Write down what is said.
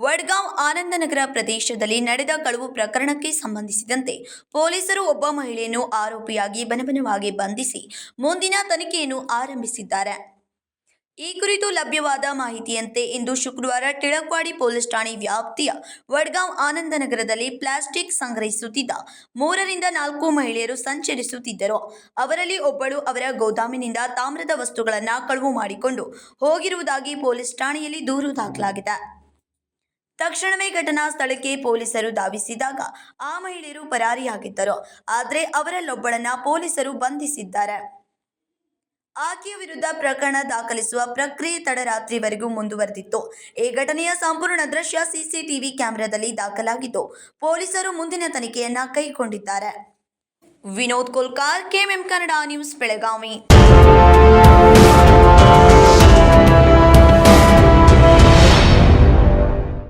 ವಡ್ಗಾಂವ್ ಆನಂದನಗರ ಪ್ರದೇಶದಲ್ಲಿ ನಡೆದ ಕಳವು ಪ್ರಕರಣಕ್ಕೆ ಸಂಬಂಧಿಸಿದಂತೆ ಪೊಲೀಸರು ಒಬ್ಬ ಮಹಿಳೆಯನ್ನು ಆರೋಪಿಯಾಗಿ ಬನಬನವಾಗಿ ಬಂಧಿಸಿ ಮುಂದಿನ ತನಿಖೆಯನ್ನು ಆರಂಭಿಸಿದ್ದಾರೆ. ಈ ಕುರಿತು ಲಭ್ಯವಾದ ಮಾಹಿತಿಯಂತೆ ಇಂದು ಶುಕ್ರವಾರ ಟಿಳಕ್ವಾಡಿ ಪೊಲೀಸ್ ಠಾಣೆ ವ್ಯಾಪ್ತಿಯ ವಡ್ಗಾಂವ್ ಆನಂದನಗರದಲ್ಲಿ ಪ್ಲಾಸ್ಟಿಕ್ ಸಂಗ್ರಹಿಸುತ್ತಿದ್ದ ಮೂರರಿಂದ ನಾಲ್ಕು ಮಹಿಳೆಯರು ಸಂಚರಿಸುತ್ತಿದ್ದರು. ಅವರಲ್ಲಿ ಒಬ್ಬಳು ಅವರ ಗೋದಾಮಿನಿಂದ ತಾಮ್ರದ ವಸ್ತುಗಳನ್ನು ಕಳುವು ಮಾಡಿಕೊಂಡು ಹೋಗಿರುವುದಾಗಿ ಪೊಲೀಸ್ ಠಾಣೆಯಲ್ಲಿ ದೂರು ದಾಖಲಾಗಿದೆ. ತಕ್ಷಣವೇ ಘಟನಾ ಸ್ಥಳಕ್ಕೆ ಪೊಲೀಸರು ಧಾವಿಸಿದಾಗ ಆ ಮಹಿಳೆಯರು ಪರಾರಿಯಾಗಿದ್ದರು. ಆದರೆ ಅವರಲ್ಲೊಬ್ಬಳನ್ನ ಪೊಲೀಸರು ಬಂಧಿಸಿದ್ದಾರೆ. ಆಕೆಯ ವಿರುದ್ಧ ಪ್ರಕರಣ ದಾಖಲಿಸುವ ಪ್ರಕ್ರಿಯೆ ತಡರಾತ್ರಿವರೆಗೂ ಮುಂದುವರೆದಿತ್ತು. ಈ ಘಟನೆಯ ಸಂಪೂರ್ಣ ದೃಶ್ಯ ಸಿಸಿಟಿವಿ ಕ್ಯಾಮೆರಾದಲ್ಲಿ ದಾಖಲಾಗಿದ್ದು, ಪೊಲೀಸರು ಮುಂದಿನ ತನಿಖೆಯನ್ನ ಕೈಗೊಂಡಿದ್ದಾರೆ. Vinod Kolkar, KMM Kannada news, Belagavi.